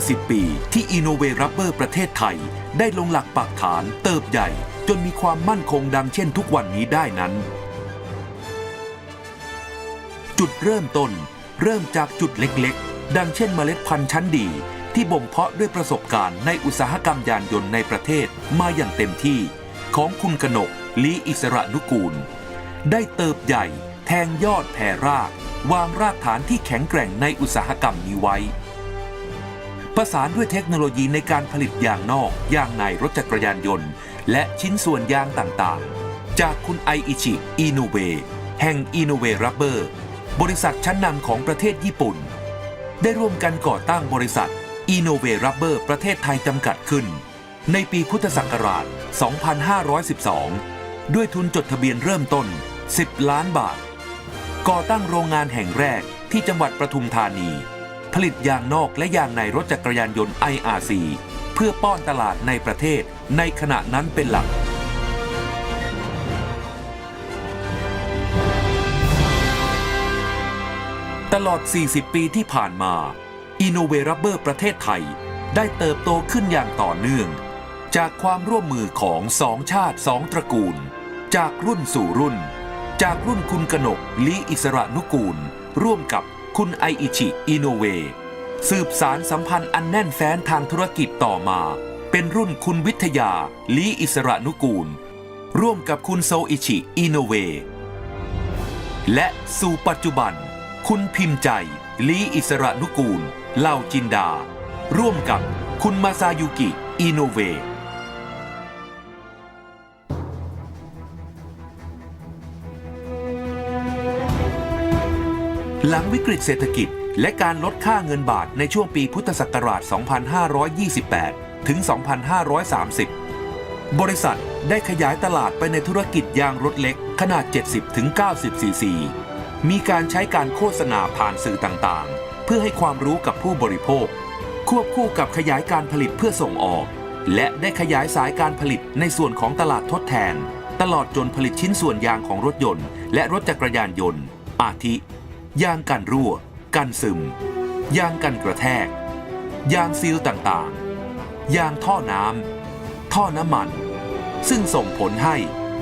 40 ปี ที่ Innove Rubber ประเทศไทย ได้ลงหลักปักฐานเติบใหญ่ จนมีความมั่นคงดังเช่นทุกวันนี้ได้นั้น จุดเริ่มต้น เริ่มจากจุดเล็กๆ ดังเช่นเมล็ดพันธุ์ชั้นดี ที่บ่มเพาะด้วยประสบการณ์ในอุตสาหกรรมยานยนต์ในประเทศมาอย่างเต็มที่ ของคุณกนกลีอิสระนุกูล ได้เติบใหญ่ แทงยอดแผ่ราก วางรากฐานที่แข็งแกร่งในอุตสาหกรรมนี้ไว้ ประสานด้วยเทคโนโลยีในการผลิตยางนอกยางในรถจักรยานยนต์ และชิ้นส่วนยางต่างๆ จากคุณไออิชิอินโนเวแห่งอินโนเวรับเบอร์บริษัทชั้นนำของประเทศญี่ปุ่น ได้ร่วมกันก่อตั้งบริษัท i n n o v a r u b b e r ประเทศไทยจำกัดขึ้น ในปีพุทธศักราช 2512 ด้วยทุนจดทะเบียนเริ่มต้น 10 ล้านบาท ก่อตั้งโรงงานแห่งแรกที่จังหวัดประทุมธานี ผลิตยางนอกและยางในรถจักรยานยนต์ IRC เพื่อป้อนตลาดในประเทศในขณะนั้นเป็นหลัก ตลอด 40 ปีที่ผ่านมา i n n o v a r u b b e r ประเทศไทยได้เติบโตขึ้นอย่างต่อเนื่อง จากความร่วมมือของสองชาติสองตระกูล จากรุ่นสู่รุ่น จากรุ่นคุณกนกลีอิสระนุกูล ร่วมกับ คุณไออิชิอินโนเวสืบสารสัมพันธ์อันแน่นแฟ้นทางธุรกิจต่อมา เป็นรุ่นคุณวิทยาลีอิสระนุกูล ร่วมกับคุณโซอิชิอินโนเวและสู่ปัจจุบัน คุณพิมพ์ใจลีอิสระนุกูลเล่าจินดา ร่วมกับคุณมาซายุกิอิโนเว หลังวิกฤตเศรษฐกิจ และการลดค่าเงินบาทในช่วงปีพุทธศักราช 2528 ถึง 2530 บริษัทได้ขยายตลาดไปในธุรกิจยางรถเล็กขนาด 70ถึง90 ซีซีมีการใช้การโฆษณาผ่านสื่อต่างๆ เพื่อให้ความรู้กับผู้บริโภค ควบคู่กับขยายการผลิตเพื่อส่งออก และได้ขยายสายการผลิตในส่วนของตลาดทดแทน ตลอดจนผลิตชิ้นส่วนยางของรถยนต์ และรถจักรยานยนต์ อาทิ ยางกันรั่ว กันซึม ยางกันกระแทก ยางซีลต่างๆ ยางท่อน้ำ ท่อน้ำมัน ซึ่งส่งผลให้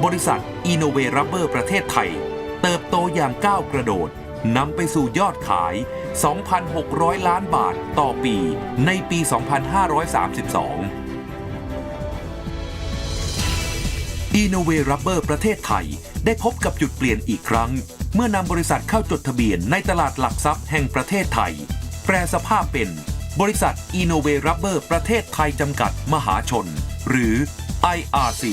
บริษัท i n n o v a r u b b e r ประเทศไทย เติบโตอย่างก้าวกระโดดนำไปสู่ยอดขาย 2,600 ล้านบาทต่อปีในปี 2532 i n n o v a r u b b e r ประเทศไทยได้พบกับจุดเปลี่ยนอีกครั้ง เมื่อนำบริษัทเข้าจดทะเบียนในตลาดหลักทรัพย์แห่งประเทศไทย แปลสภาพเป็น บริษัท i n n o v a r u b b e r ประเทศไทยจำกัดมหาชน หรือ IRC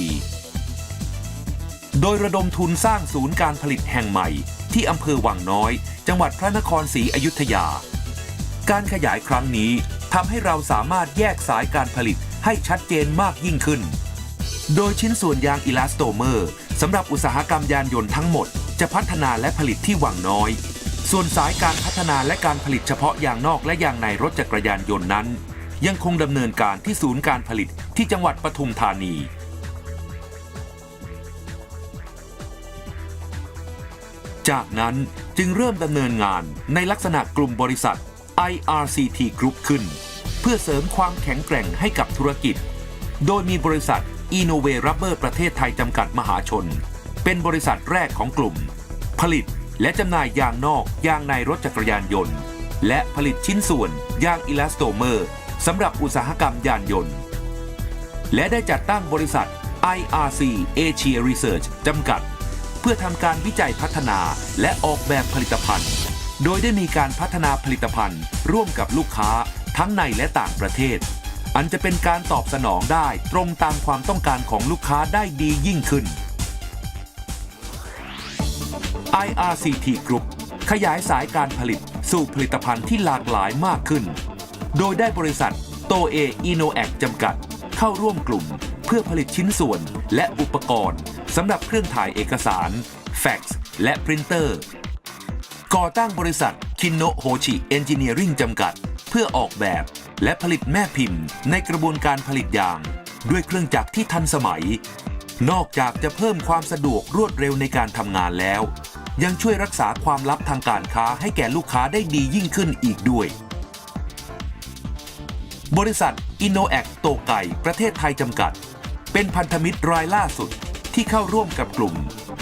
โดยระดมทุนสร้างศูนย์การผลิตแห่งใหม่ ที่อำเภอวังน้อย จังหวัดพระนครศรีอยุธยา การขยายครั้งนี้ทำให้เราสามารถแยกสายการผลิตให้ชัดเจนมากยิ่งขึ้น โดยชิ้นส่วนยางอิลาสโตเมอร์สำหรับอุตสาหกรรมยานยนต์ทั้งหมด จะพัฒนาและผลิตที่วังน้อย ส่วนสายการพัฒนาและการผลิตเฉพาะยางนอกและยางในรถจักรยานยนต์นั้น ยังคงดำเนินการที่ศูนย์การผลิตที่จังหวัดปทุมธานีจากนั้นจึงเริ่มดำเนินงานในลักษณะกลุ่มบริษัท IRCT Group ขึ้น เพื่อเสริมความแข็งแกร่งให้กับธุรกิจ โดยมีบริษัท i n n o v a r u b b e r ประเทศไทยจำกัดมหาชน เป็นบริษัทแรกของกลุ่ม ผลิตและจำหน่ายยางนอกยางในรถจักรยานยนต์ และผลิตชิ้นส่วนยางอิลาสโตเมอร์สำหรับอุตสาหกรรมยานยนต์ และได้จัดตั้งบริษัท IRC Asia Research จำกัด เพื่อทำการวิจัยพัฒนาและออกแบบผลิตภัณฑ์ โดยได้มีการพัฒนาผลิตภัณฑ์ ร่วมกับลูกค้าทั้งในและต่างประเทศ อันจะเป็นการตอบสนองได้ตรงตามความต้องการของลูกค้าได้ดียิ่งขึ้น IRCT Group ขยายสายการผลิตสู่ผลิตภัณฑ์ที่หลากหลายมากขึ้น โดยได้บริษัทโตเออิโนแอคจำกัด เข้าร่วมกลุ่ม เพื่อผลิตชิ้นส่วนและอุปกรณ์สำหรับเครื่องถ่ายเอกสาร แฟกซ์และปรินเตอร์ ก่อตั้งบริษัทคินโนโฮชิเอนจิเนียริงจำกัด เพื่อออกแบบและผลิตแม่พิมพ์ ในกระบวนการผลิตยาง ด้วยเครื่องจักรที่ทันสมัย นอกจากจะเพิ่มความสะดวกรวดเร็วในการทำงานแล้ว ยังช่วยรักษาความลับทางการค้าให้แก่ลูกค้าได้ดียิ่งขึ้นอีกด้วย บริษัท i n n o a c โตไก่ประเทศไทยจำกัด เป็นพันธมิตรรายล่าสุดที่เข้าร่วมกับกลุ่ม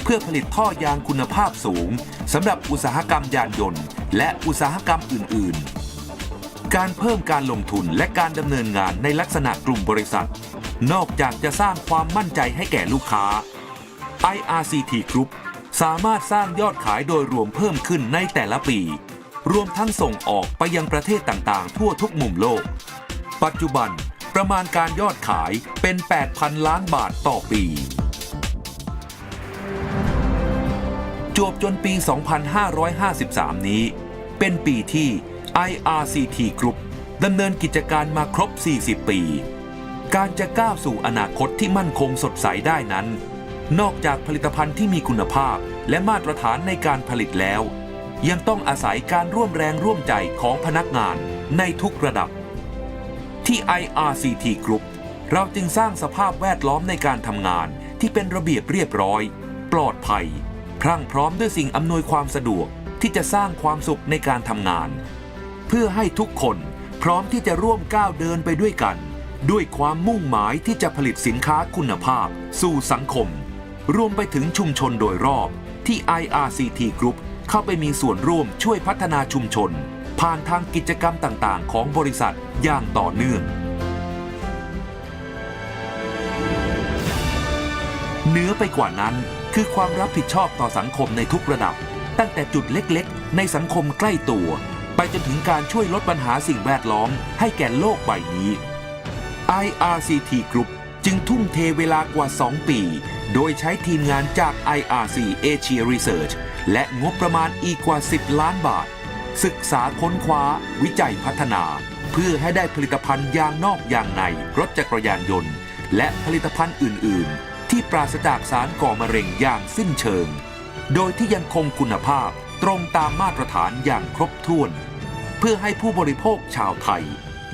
เพื่อผลิตท่อยางคุณภาพสูงสำหรับอุตสาหกรรมยานยนต์ และอุตสาหกรรมอื่น ๆ การเพิ่มการลงทุนและการดำเนินงานในลักษณะกลุ่มบริษัท นอกจากจะสร้างความมั่นใจให้แก่ลูกค้า IRCT Group สามารถสร้างยอดขายโดยรวมเพิ่มขึ้นในแต่ละปี รวมทั้งส่งออกไปยังประเทศต่างๆ ทั่วทุกมุมโลก ปัจจุบันประมาณการยอดขายเป็น 8,000 ล้านบาทต่อปีจวบจนปี 2553 นี้ เป็นปีที่ IRCT Group ดำเนินกิจการมาครบ 40 ปี การจะก้าวสู่อนาคตที่มั่นคงสดใสได้นั้น นอกจากผลิตภัณฑ์ที่มีคุณภาพและมาตรฐานในการผลิตแล้ว ยังต้องอาศัยการร่วมแรงร่วมใจของพนักงานในทุกระดับ ที่ IRCT Group เราจึงสร้างสภาพแวดล้อมในการทำงานที่เป็นระเบียบเรียบร้อย ปลอดภัย พรั่งพร้อมด้วยสิ่งอำนวยความสะดวกที่จะสร้างความสุขในการทำงาน เพื่อให้ทุกคนพร้อมที่จะร่วมก้าวเดินไปด้วยกัน ด้วยความมุ่งหมายที่จะผลิตสินค้าคุณภาพ สู่สังคม รวมไปถึงชุมชนโดยรอบที่ IRCT Group เข้าไปมีส่วนร่วมช่วยพัฒนาชุมชน ผ่านทางกิจกรรมต่างๆ ของบริษัทอย่างต่อเนื่องเหนือไปกว่านั้นคือความรับผิดชอบต่อสังคมในทุกระดับ ตั้งแต่จุดเล็กๆ ในสังคมใกล้ตัว ไปจนถึงการช่วยลดปัญหาสิ่งแวดล้อม ให้แก่โลกใบนี้ IRCT Group จึงทุ่มเทเวลากว่า 2 ปี โดยใช้ทีมงานจาก IRC Asia Research และงบประมาณอีกกว่า 10 ล้านบาท ศึกษาค้นคว้า วิจัยพัฒนา เพื่อให้ได้ผลิตภัณฑ์ยางนอกยางในรถจักรยานยนต์ และผลิตภัณฑ์อื่น ๆ ที่ปราศจากสารก่อมะเร็งอย่างสิ้นเชิง โดยที่ยังคงคุณภาพตรงตามมาตรฐานอย่างครบถ้วน เพื่อให้ผู้บริโภคชาวไทย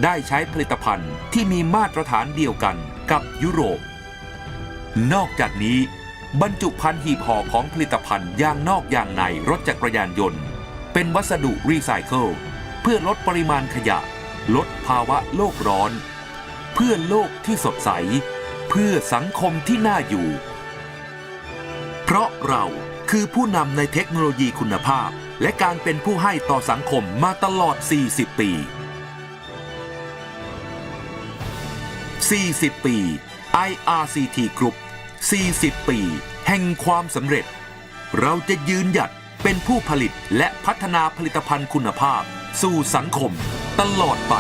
ได้ใช้ผลิตภัณฑ์ที่มีมาตรฐานเดียวกัน กับยุโรป นอกจากนี้ บรรจุภัณฑ์หีบห่อของผลิตภัณฑ์ยางนอกยางในรถจักรยานยนต์ เป็นวัสดุรีไซเคิลเพื่อลดปริมาณขยะ ลดภาวะโลกร้อน เพื่อโลกที่สดใส เพื่อสังคมที่น่าอยู่ เพราะเราคือผู้นำในเทคโนโลยีคุณภาพ และการเป็นผู้ให้ต่อสังคมมาตลอด 40 ปี 40 ปี IRCT Group 40 ปี แห่งความสำเร็จ เราจะยืนหยัดเป็นผู้ผลิตและพัฒนาผลิตภัณฑ์คุณภาพ สู่สังคมตลอดไป